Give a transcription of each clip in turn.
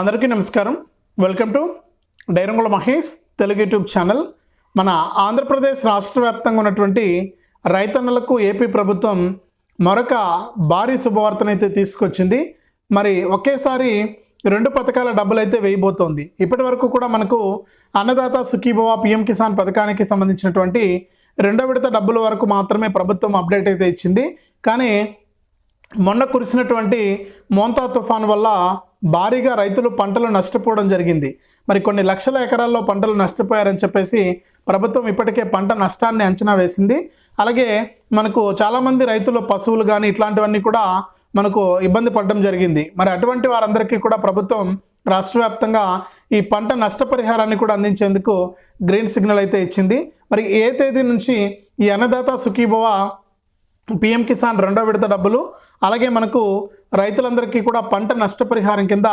అందరికీ నమస్కారం. Welcome to Dairangula Mahesh Telugu YouTube channel. మన ఆంధ్రప్రదేశ్ రాష్ట్ర వ్యాప్తంగా ఉన్నటువంటి రైతన్నలకు ఏపీ ప్రభుత్వం మరొక భారీ శుభవార్తనైతే తీసుకొచ్చింది. మరి ఒకేసారి రెండు పథకాల డబ్బులు అయితే వేయబోతోంది. ఇప్పటి వరకు కూడా మనకు అన్నదాత సుఖీభవ పిఎం కిసాన్ పథకానికి సంబంధించినటువంటి రెండో విడత డబ్బుల వరకు మాత్రమే ప్రభుత్వం అప్డేట్ అయితే ఇచ్చింది. కానీ మొన్న కురిసినటువంటి మోంతా తుఫాన్ వల్ల భారీగా రైతులు పంటలు నష్టపోవడం జరిగింది. మరి కొన్ని లక్షల ఎకరాల్లో పంటలు నష్టపోయారని చెప్పేసి ప్రభుత్వం ఇప్పటికే పంట నష్టాన్ని అంచనా వేసింది. అలాగే మనకు చాలామంది రైతులు పశువులు కానీ ఇట్లాంటివన్నీ కూడా మనకు ఇబ్బంది పడడం జరిగింది. మరి అటువంటి వారందరికీ కూడా ప్రభుత్వం రాష్ట్ర వ్యాప్తంగా ఈ పంట నష్టపరిహారాన్ని కూడా అందించేందుకు గ్రీన్ సిగ్నల్ అయితే ఇచ్చింది. మరి ఏ తేదీ నుంచి ఈ అన్నదాత సుఖీభవ పిఎం కిసాన్ రెండో విడత డబ్బులు అలాగే మనకు రైతులందరికీ కూడా పంట నష్టపరిహారం కింద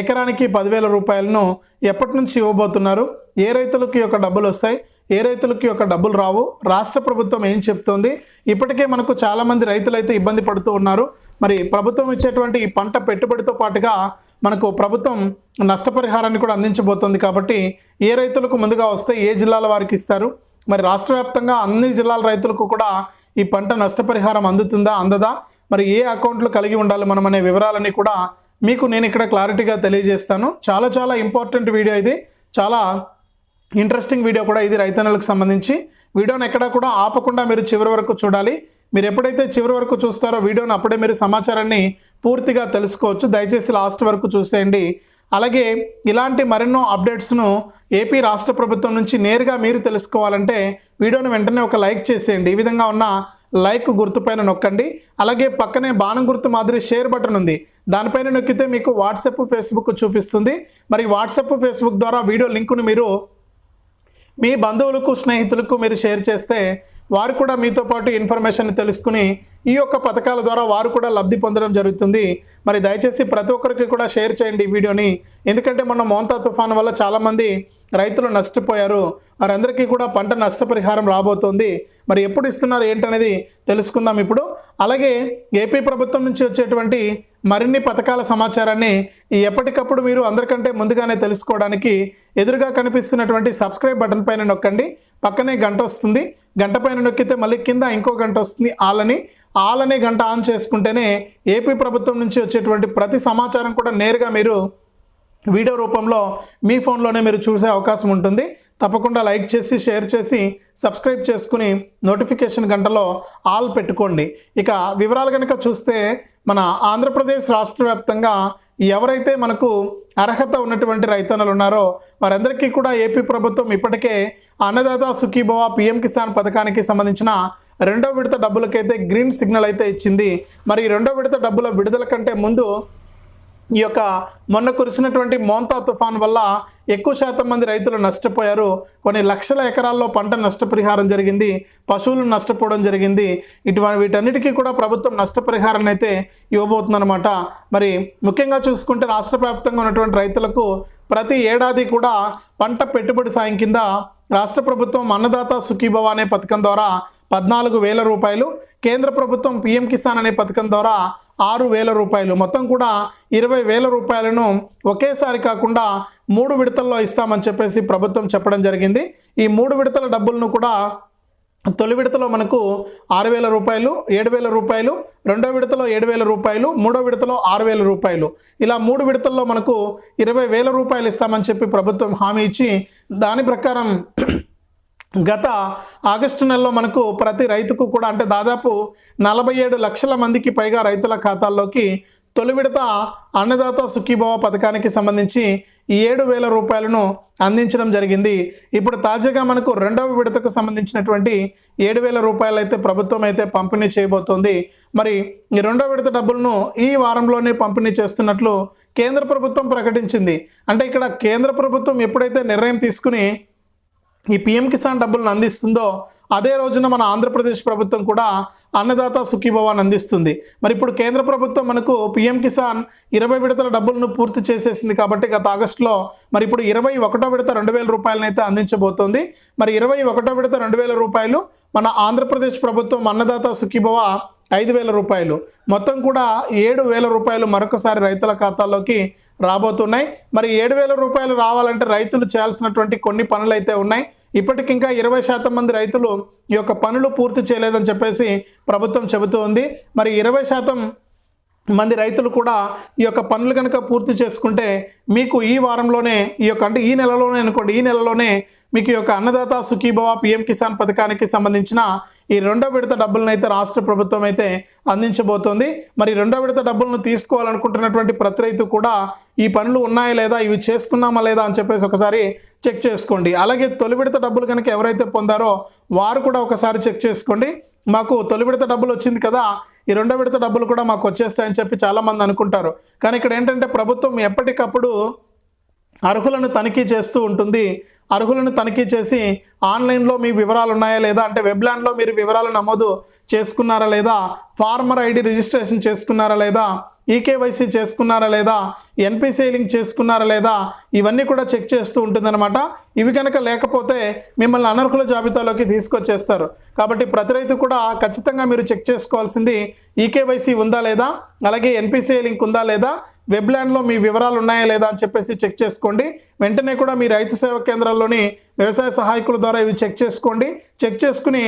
ఎకరానికి పదివేల రూపాయలను ఎప్పటి నుంచి ఇవ్వబోతున్నారు? ఏ రైతులకి యొక్క డబ్బులు వస్తాయి? ఏ రైతులకి యొక్క డబ్బులు రావు? రాష్ట్ర ప్రభుత్వం ఏం చెప్తోంది? ఇప్పటికే మనకు చాలామంది రైతులైతే ఇబ్బంది పడుతూ ఉన్నారు. మరి ప్రభుత్వం ఇచ్చేటువంటి ఈ పంట పెట్టుబడితో పాటుగా మనకు ప్రభుత్వం నష్టపరిహారాన్ని కూడా అందించబోతోంది కాబట్టి ఏ రైతులకు ముందుగా వస్తే ఏ జిల్లాల వారికి ఇస్తారు? మరి రాష్ట్ర వ్యాప్తంగా అన్ని జిల్లాల రైతులకు కూడా ఈ పంట నష్టపరిహారం అందుతుందా? అందదా? మరి ఏ అకౌంట్లు కలిగి ఉండాలి మనం అనే వివరాలన్నీ కూడా మీకు నేను ఇక్కడ క్లారిటీగా తెలియజేస్తాను. చాలా చాలా ఇంపార్టెంట్ వీడియో ఇది. చాలా ఇంట్రెస్టింగ్ వీడియో కూడా ఇది రైతన్నలకు సంబంధించి. వీడియోని ఎక్కడా కూడా ఆపకుండా మీరు చివరి వరకు చూడాలి. మీరు ఎప్పుడైతే చివరి వరకు చూస్తారో వీడియోని అప్పుడే మీరు సమాచారాన్ని పూర్తిగా తెలుసుకోవచ్చు. దయచేసి లాస్ట్ వరకు చూసేయండి. అలాగే ఇలాంటి మరెన్నో అప్డేట్స్ను ఏపీ రాష్ట్ర ప్రభుత్వం నుంచి నేరుగా మీరు తెలుసుకోవాలంటే వీడియోని వెంటనే ఒక లైక్ చేసేయండి. ఈ విధంగా ఉన్న లైక్ గుర్తుపైన నొక్కండి. అలాగే పక్కనే బాణం గుర్తు మాదిరి షేర్ బటన్ ఉంది. దానిపైన నొక్కితే మీకు వాట్సాప్ ఫేస్బుక్ చూపిస్తుంది. మరి వాట్సాప్ ఫేస్బుక్ ద్వారా వీడియో లింకును మీరు మీ బంధువులకు స్నేహితులకు మీరు షేర్ చేస్తే వారు కూడా మీతో పాటు ఇన్ఫర్మేషన్ తెలుసుకుని ఈ యొక్క పథకాల ద్వారా వారు కూడా లబ్ధి పొందడం జరుగుతుంది. మరి దయచేసి ప్రతి ఒక్కరికి కూడా షేర్ చేయండి ఈ వీడియోని. ఎందుకంటే మొన్న మోంతా తుఫాన్ వల్ల చాలామంది రైతులు నష్టపోయారు. వారందరికీ కూడా పంట నష్టపరిహారం రాబోతోంది. మరి ఎప్పుడు ఇస్తున్నారు ఏంటనేది తెలుసుకుందాం ఇప్పుడు. అలాగే ఏపీ ప్రభుత్వం నుంచి వచ్చేటువంటి మరిన్ని పథకాల సమాచారాన్ని ఎప్పటికప్పుడు మీరు అందరికంటే ముందుగానే తెలుసుకోవడానికి ఎదురుగా కనిపిస్తున్నటువంటి సబ్స్క్రైబ్ బటన్ పైన నొక్కండి. పక్కనే గంట వస్తుంది. గంట పైన నొక్కితే మళ్ళీ కింద ఇంకో గంట వస్తుంది. ఆలని ఆల్ అనే గంట ఆన్ చేసుకుంటేనే ఏపీ ప్రభుత్వం నుంచి వచ్చేటువంటి ప్రతి సమాచారం కూడా నేరుగా మీరు వీడియో రూపంలో మీ ఫోన్లోనే మీరు చూసే అవకాశం ఉంటుంది. తప్పకుండా లైక్ చేసి షేర్ చేసి సబ్స్క్రైబ్ చేసుకుని నోటిఫికేషన్ గంటలో ఆల్ పెట్టుకోండి. ఇక వివరాలు కనుక చూస్తే మన ఆంధ్రప్రదేశ్ రాష్ట్ర వ్యాప్తంగా ఎవరైతే మనకు అర్హత ఉన్నటువంటి రైతన్నలు ఉన్నారో వారందరికీ కూడా ఏపీ ప్రభుత్వం ఇప్పటికే అన్నదాత సుఖీభవ పిఎం కిసాన్ పథకానికి సంబంధించిన రెండో విడత డబ్బులకైతే గ్రీన్ సిగ్నల్ అయితే ఇచ్చింది. మరి రెండో విడత డబ్బుల విడుదల కంటే ముందు ఈ యొక్క మొన్న కురిసినటువంటి మోంతా తుఫాన్ వల్ల ఎక్కువ శాతం మంది రైతులు నష్టపోయారు. కొన్ని లక్షల ఎకరాల్లో పంట నష్టపరిహారం జరిగింది. పశువులు నష్టపోవడం జరిగింది. ఇటువంటి వీటన్నిటికీ కూడా ప్రభుత్వం నష్టపరిహారాన్ని అయితే ఇవ్వబోతుందన్నమాట. మరి ముఖ్యంగా చూసుకుంటే రాష్ట్ర వ్యాప్తంగా ఉన్నటువంటి రైతులకు ప్రతి ఏడాది కూడా పంట పెట్టుబడి సాయం కింద రాష్ట్ర ప్రభుత్వం అన్నదాత సుఖీభవ అనే పథకం ద్వారా పద్నాలుగు వేల రూపాయలు. కేంద్ర ప్రభుత్వం పిఎం కిసాన్ అనే పథకం ద్వారా ఆరు వేల రూపాయలు. మొత్తం కూడా ఇరవై వేల రూపాయలను ఒకేసారి కాకుండా మూడు విడతల్లో ఇస్తామని చెప్పేసి ప్రభుత్వం చెప్పడం జరిగింది. ఈ మూడు విడతల డబ్బులను కూడా తొలి విడతలో మనకు ఆరు వేల రూపాయలు ఏడు వేల రూపాయలు రెండో విడతలో ఏడు వేల రూపాయలు మూడో విడతలో ఆరు వేల రూపాయలు. ఇలా మూడు విడతల్లో మనకు ఇరవై వేల రూపాయలు ఇస్తామని చెప్పి ప్రభుత్వం హామీ ఇచ్చి దాని ప్రకారం గత ఆగస్టు నెలలో మనకు ప్రతి రైతుకు కూడా అంటే దాదాపు నలభై ఏడు లక్షల మందికి పైగా రైతుల ఖాతాల్లోకి తొలి విడత అన్నదాత సుఖీభవ పథకానికి సంబంధించి ఏడు వేల రూపాయలను అందించడం జరిగింది. ఇప్పుడు తాజాగా మనకు రెండవ విడతకు సంబంధించినటువంటి ఏడు వేల రూపాయలు అయితే ప్రభుత్వం అయితే పంపిణీ చేయబోతోంది. మరి ఈ రెండవ విడత డబ్బులను ఈ వారంలోనే పంపిణీ చేస్తున్నట్లు కేంద్ర ప్రభుత్వం ప్రకటించింది. అంటే ఇక్కడ కేంద్ర ప్రభుత్వం ఎప్పుడైతే నిర్ణయం తీసుకుని ఈ పిఎం కిసాన్ డబ్బులను అందిస్తుందో అదే రోజున మన ఆంధ్రప్రదేశ్ ప్రభుత్వం కూడా అన్నదాత సుఖీభవాన్ని అందిస్తుంది మరి ఇప్పుడు కేంద్ర ప్రభుత్వం మనకు పిఎం కిసాన్ ఇరవై విడతల డబ్బులను పూర్తి చేసేసింది కాబట్టి గత ఆగస్టులో మరి ఇప్పుడు ఇరవై ఒకటో విడత రెండు వేల రూపాయలనైతే అందించబోతోంది. మరి ఇరవై ఒకటో విడత రెండు వేల రూపాయలు మన ఆంధ్రప్రదేశ్ ప్రభుత్వం అన్నదాత సుఖీభవ ఐదు వేల రూపాయలు. మొత్తం కూడా ఏడు వేల రూపాయలు మరొకసారి రైతుల ఖాతాల్లోకి రాబోతున్నాయి. మరి ఏడు వేల రూపాయలు రావాలంటే రైతులు చేయాల్సినటువంటి కొన్ని పనులు అయితే ఉన్నాయి ఇప్పటికింకా ఇరవై శాతం మంది రైతులు ఈ యొక్క పనులు పూర్తి చేయలేదని చెప్పేసి ప్రభుత్వం చెబుతూ ఉంది. మరి ఇరవై శాతం మంది రైతులు కూడా ఈ యొక్క పనులు కనుక పూర్తి చేసుకుంటే మీకు ఈ వారంలోనే ఈ యొక్క అంటే ఈ నెలలోనే అనుకోండి ఈ నెలలోనే మీకు ఈ యొక్క అన్నదాత సుఖీభవ పిఎం కిసాన్ పథకానికి సంబంధించిన ఈ రెండో విడత డబ్బులను అయితే రాష్ట్ర ప్రభుత్వం అయితే అందించబోతోంది. మరి రెండో విడత డబ్బులను తీసుకోవాలనుకుంటున్నటువంటి ప్రతి రైతు కూడా ఈ పనులు ఉన్నాయా లేదా ఇవి చేసుకున్నామా లేదా అని చెప్పేసి ఒకసారి చెక్ చేసుకోండి. అలాగే తొలి విడత డబ్బులు కనుక ఎవరైతే పొందారో వారు కూడా ఒకసారి చెక్ చేసుకోండి. మాకు తొలి విడత డబ్బులు వచ్చింది కదా ఈ రెండో విడత డబ్బులు కూడా మాకు వచ్చేస్తాయని చెప్పి చాలామంది అనుకుంటారు. కానీ ఇక్కడ ఏంటంటే ప్రభుత్వం ఎప్పటికప్పుడు అర్హులను తనిఖీ చేస్తూ ఉంటుంది. అర్హులను తనిఖీ చేసి ఆన్లైన్లో మీ వివరాలు ఉన్నాయా లేదా అంటే వెబ్లాండ్లో మీరు వివరాలు నమోదు చేసుకున్నారా లేదా? ఫార్మర్ ఐడి రిజిస్ట్రేషన్ చేసుకున్నారా లేదా? ఈకేవైసీ చేసుకున్నారా లేదా? ఎన్పిసిఐ లింక్ చేసుకున్నారా లేదా? ఇవన్నీ కూడా చెక్ చేస్తూ ఉంటుందన్నమాట. ఇవి కనుక లేకపోతే మిమ్మల్ని అనర్హుల జాబితాలోకి తీసుకొచ్చేస్తారు. కాబట్టి ప్రతి రైతు కూడా ఖచ్చితంగా మీరు చెక్ చేసుకోవాల్సింది ఈకేవైసీ ఉందా లేదా? అలాగే ఎన్పిసిఐ లింక్ ఉందా లేదా? వెబ్లాండ్లో మీ వివరాలు ఉన్నాయా లేదా అని చెప్పేసి చెక్ చేసుకోండి. వెంటనే కూడా మీ రైతు సేవా కేంద్రాల్లోని వ్యవసాయ సహాయకుల ద్వారా ఇవి చెక్ చేసుకోండి. చెక్ చేసుకుని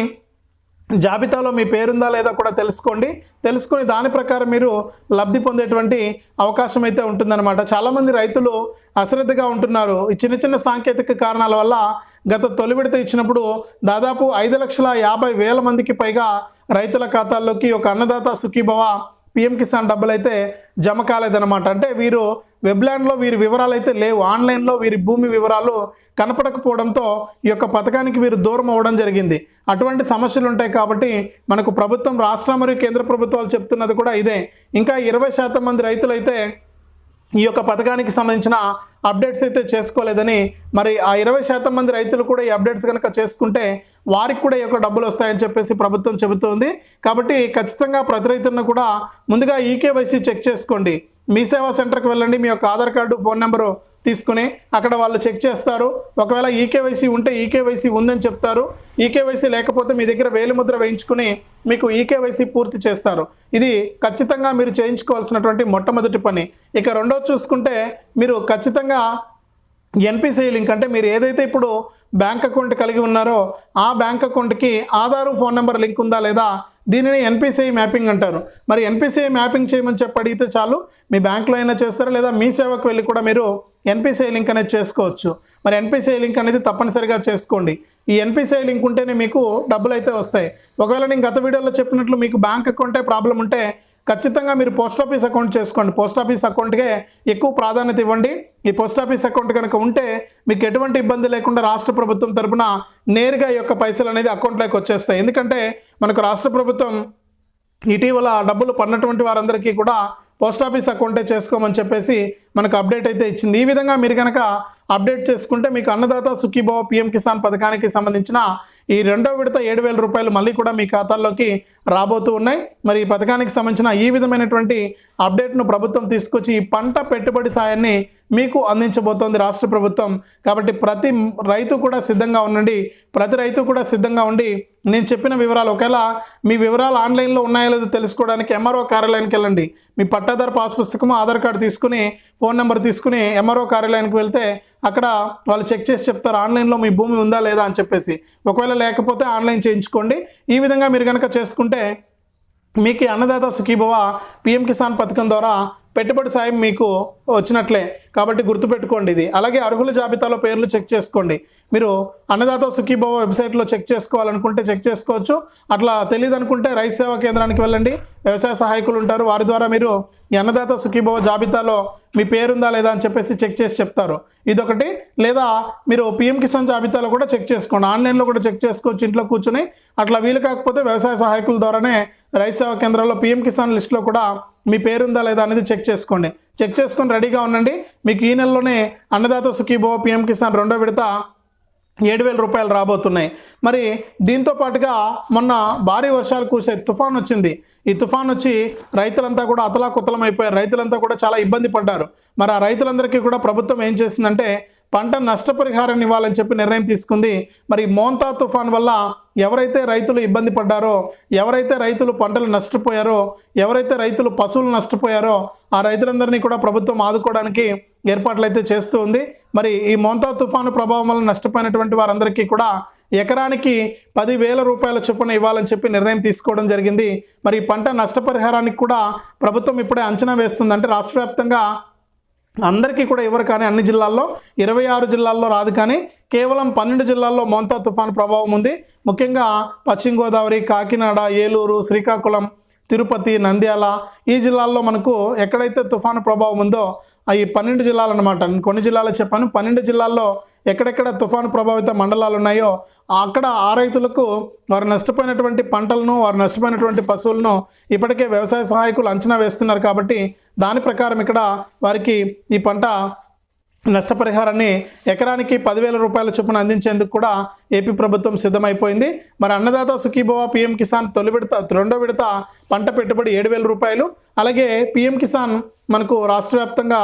జాబితాలో మీ పేరుందా లేదా కూడా తెలుసుకోండి. తెలుసుకుని దాని ప్రకారం మీరు లబ్ధి పొందేటువంటి అవకాశం అయితే ఉంటుందన్నమాట. చాలామంది రైతులు అశ్రద్ధగా ఉంటున్నారు. ఈ చిన్న చిన్న సాంకేతిక కారణాల వల్ల గత తొలి విడత ఇచ్చినప్పుడు దాదాపు ఐదు లక్షల యాభై వేల మందికి పైగా రైతుల ఖాతాల్లోకి ఒక అన్నదాత సుఖీభవ పిఎం కిసాన్ డబ్బులు అయితే జమ కాలేదన్నమాట. అంటే వీరు వెబ్లాండ్లో వీరి వివరాలు అయితే లేవు. ఆన్లైన్లో వీరి భూమి వివరాలు కనపడకపోవడంతో ఈ యొక్క పథకానికి వీరు దూరం అవ్వడం జరిగింది. అటువంటి సమస్యలు ఉంటాయి కాబట్టి మనకు ప్రభుత్వం రాష్ట్ర మరియు కేంద్ర ప్రభుత్వాలు చెప్తున్నది కూడా ఇదే. ఇంకా ఇరవై శాతం మంది రైతులైతే ఈ యొక్క పథకానికి సంబంధించిన అప్డేట్స్ అయితే చేసుకోలేదని మరి ఆ ఇరవై శాతం మంది రైతులు కూడా ఈ అప్డేట్స్ కనుక చేసుకుంటే వారికి కూడా యొక్క డబ్బులు వస్తాయని చెప్పేసి ప్రభుత్వం చెబుతోంది. కాబట్టి ఖచ్చితంగా ప్రతి రైతులను కూడా ముందుగా ఈకేవైసీ చెక్ చేసుకోండి. మీ సేవా సెంటర్కి వెళ్ళండి మీ యొక్క ఆధార్ కార్డు ఫోన్ నెంబరు తీసుకుని అక్కడ వాళ్ళు చెక్ చేస్తారు. ఒకవేళ ఈకేవైసీ ఉంటే ఈకేవైసీ ఉందని చెప్తారు. ఈకేవైసీ లేకపోతే మీ దగ్గర వేలిముద్ర వేయించుకుని మీకు ఈకేవైసీ పూర్తి చేస్తారు. ఇది ఖచ్చితంగా మీరు చేయించుకోవాల్సినటువంటి మొట్టమొదటి పని. ఇక రెండో చూసుకుంటే మీరు ఖచ్చితంగా ఎన్పిసిఐ లింక్ అంటే మీరు ఏదైతే ఇప్పుడు బ్యాంక్ అకౌంట్ కలిగి ఉన్నారో ఆ బ్యాంక్ అకౌంట్కి ఆధారు ఫోన్ నెంబర్ లింక్ ఉందా లేదా దీనిని ఎన్పిసిఐ మ్యాపింగ్ అంటారు. మరి ఎన్పిసిఐ మ్యాపింగ్ చేయమని చెప్పి అడిగితే చాలు మీ బ్యాంక్లో అయినా చేస్తారా లేదా మీ సేవకు వెళ్ళి కూడా మీరు ఎన్పిసిఐ లింక్ అనేది చేసుకోవచ్చు. మరి ఎన్పిసిఐ లింక్ అనేది తప్పనిసరిగా చేసుకోండి. ఈ ఎన్పిసిఐ లింక్ ఉంటేనే మీకు డబ్బులు అయితే వస్తాయి. ఒకవేళ నేను గత వీడియోలో చెప్పినట్లు మీకు బ్యాంక్ అకౌంటే ప్రాబ్లం ఉంటే ఖచ్చితంగా మీరు పోస్ట్ ఆఫీస్ అకౌంట్ చేసుకోండి. పోస్ట్ ఆఫీస్ అకౌంట్కే ఎక్కువ ప్రాధాన్యత ఇవ్వండి. ఈ పోస్ట్ ఆఫీస్ అకౌంట్ కనుక ఉంటే మీకు ఎటువంటి ఇబ్బంది లేకుండా రాష్ట్ర ప్రభుత్వం తరపున నేరుగా ఈ యొక్క పైసలు అనేది అకౌంట్లోకి వచ్చేస్తాయి. ఎందుకంటే మనకు రాష్ట్ర ప్రభుత్వం ఇటీవల డబ్బులు పడినటువంటి వారందరికీ కూడా పోస్ట్ ఆఫీస్ అకౌంటే చేసుకోమని చెప్పేసి మనకు అప్డేట్ అయితే ఇచ్చింది. ఈ విధంగా మీరు కనుక అప్డేట్ చేసుకుంటే మీకు అన్నదాత సుఖీభావ పిఎం కిసాన్ పథకానికి సంబంధించిన ఈ రెండో విడత ఏడు వేల రూపాయలు మళ్ళీ కూడా మీ ఖాతాల్లోకి రాబోతూ ఉన్నాయి. మరి ఈ పథకానికి సంబంధించిన ఈ విధమైనటువంటి అప్డేట్ను ప్రభుత్వం తీసుకొచ్చి ఈ పంట పెట్టుబడి సాయాన్ని మీకు అందించబోతోంది రాష్ట్ర ప్రభుత్వం. కాబట్టి ప్రతి రైతు కూడా సిద్ధంగా ఉండండి. ప్రతి రైతు కూడా సిద్ధంగా ఉండి నేను చెప్పిన వివరాలు. ఒకవేళ మీ వివరాలు ఆన్లైన్లో ఉన్నాయో లేదో తెలుసుకోవడానికి ఎంఆర్ఓ కార్యాలయానికి వెళ్ళండి. మీ పట్టాదారు పాస్ పుస్తకము ఆధార్ కార్డు తీసుకుని ఫోన్ నెంబర్ తీసుకుని ఎంఆర్ఓ కార్యాలయానికి వెళ్తే అక్కడ వాళ్ళు చెక్ చేసి చెప్తారు ఆన్లైన్లో మీ భూమి ఉందా లేదా? అని చెప్పేసి. ఒకవేళ లేకపోతే ఆన్లైన్ చేయించుకోండి. ఈ విధంగా మీరు కనుక చేసుకుంటే మీకు అన్నదాత సుఖీభవ పిఎం కిసాన్ పథకం ద్వారా పెట్టుబడి సాయం మీకు వచ్చినట్లే. కాబట్టి గుర్తుపెట్టుకోండి ఇది. అలాగే అర్హుల జాబితాలో పేర్లు చెక్ చేసుకోండి. మీరు అన్నదాత సుఖీభవ వెబ్సైట్లో చెక్ చేసుకోవాలనుకుంటే చెక్ చేసుకోవచ్చు. అట్లా తెలియదు అనుకుంటే రైతు సేవా కేంద్రానికి వెళ్ళండి. వ్యవసాయ సహాయకులు ఉంటారు. వారి ద్వారా మీరు ఈ అన్నదాత సుఖీభవ జాబితాలో మీ పేరుందా లేదా అని చెప్పేసి చెక్ చేసి చెప్తారు. ఇదొకటి. లేదా మీరు పిఎం కిసాన్ జాబితాలో కూడా చెక్ చేసుకోండి. ఆన్లైన్లో కూడా చెక్ చేసుకోవచ్చు. ఇంట్లో కూర్చొని అట్లా వీలు కాకపోతే వ్యవసాయ సహాయకుల ద్వారానే రైతు సేవా కేంద్రాల్లో పిఎం కిసాన్ లిస్ట్లో కూడా మీ పేరుందా లేదా అనేది చెక్ చేసుకోండి. చెక్ చేసుకొని రెడీగా ఉండండి. మీకు ఈ నెలలోనే అన్నదాత సుఖీభో పిఎం కిసాన్ రెండో విడత ఏడు వేల రూపాయలు రాబోతున్నాయి. మరి దీంతో పాటుగా మొన్న భారీ వర్షాలు కూసే తుఫాన్ వచ్చింది. ఈ తుఫాన్ వచ్చి రైతులంతా కూడా అతలాకుతలం అయిపోయారు రైతులంతా కూడా చాలా ఇబ్బంది పడ్డారు. మరి ఆ రైతులందరికీ కూడా ప్రభుత్వం ఏం చేసిందంటే పంట నష్టపరిహారాన్ని ఇవ్వాలని చెప్పి నిర్ణయం తీసుకుంది. మరి మోంతా తుఫాన్ వల్ల ఎవరైతే రైతులు ఇబ్బంది పడ్డారో ఎవరైతే రైతులు పంటలు నష్టపోయారో ఎవరైతే రైతులు పశువులు నష్టపోయారో ఆ రైతులందరినీ కూడా ప్రభుత్వం ఆదుకోవడానికి ఏర్పాట్లు అయితే చేస్తూ ఉంది. మరి ఈ మోంతా తుఫాను ప్రభావం వల్ల నష్టపోయినటువంటి వారందరికీ కూడా ఎకరానికి పదివేల రూపాయల చొప్పున ఇవ్వాలని చెప్పి నిర్ణయం తీసుకోవడం జరిగింది. మరి పంట నష్టపరిహారానికి కూడా ప్రభుత్వం ఇప్పుడే అంచనా వేస్తుంది అంటే రాష్ట్ర వ్యాప్తంగా అందరికీ కూడా ఇవ్వరు కానీ అన్ని జిల్లాల్లో ఇరవై ఆరు జిల్లాల్లో రాదు కానీ కేవలం పన్నెండు జిల్లాల్లో మోంతా తుఫాను ప్రభావం ఉంది. ముఖ్యంగా పశ్చిమ గోదావరి కాకినాడ ఏలూరు శ్రీకాకుళం తిరుపతి నంద్యాల ఈ జిల్లాల్లో మనకు ఎక్కడైతే తుఫాను ప్రభావం ఉందో అవి పన్నెండు జిల్లాలు అనమాట కొన్ని జిల్లాలు చెప్పాను. పన్నెండు జిల్లాల్లో ఎక్కడెక్కడ తుఫాను ప్రభావిత మండలాలు ఉన్నాయో అక్కడ ఆ రైతులకు వారు నష్టపోయినటువంటి పంటలను వారు నష్టపోయినటువంటి పశువులను ఇప్పటికే వ్యవసాయ సహాయకులు అంచనా వేస్తున్నారు కాబట్టి దాని ప్రకారం ఇక్కడ వారికి ఈ పంట నష్టపరిహారాన్ని ఎకరానికి పదివేల రూపాయల చొప్పున అందించేందుకు కూడా ఏపీ ప్రభుత్వం సిద్ధమైపోయింది. మరి అన్నదాత సుఖీభవ పీఎం కిసాన్ తొలి విడత రెండో విడత పంట పెట్టుబడి ఏడు వేల రూపాయలు. అలాగే పీఎం కిసాన్ మనకు రాష్ట్ర వ్యాప్తంగా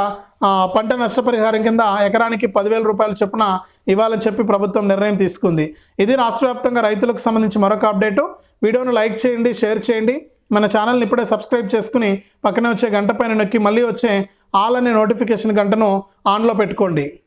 పంట నష్టపరిహారం కింద ఎకరానికి పదివేల రూపాయల చొప్పున ఇవ్వాలని చెప్పి ప్రభుత్వం నిర్ణయం తీసుకుంది. ఇది రాష్ట్ర వ్యాప్తంగా రైతులకు సంబంధించి మరొక అప్డేటు. వీడియోను లైక్ చేయండి షేర్ చేయండి. మన ఛానల్ని ఇప్పుడే సబ్స్క్రైబ్ చేసుకుని పక్కనే వచ్చే గంట పైన నొక్కి మళ్ళీ వచ్చే ఆల్ అనే నోటిఫికేషన్ గంటను ఆన్లో పెట్టుకోండి.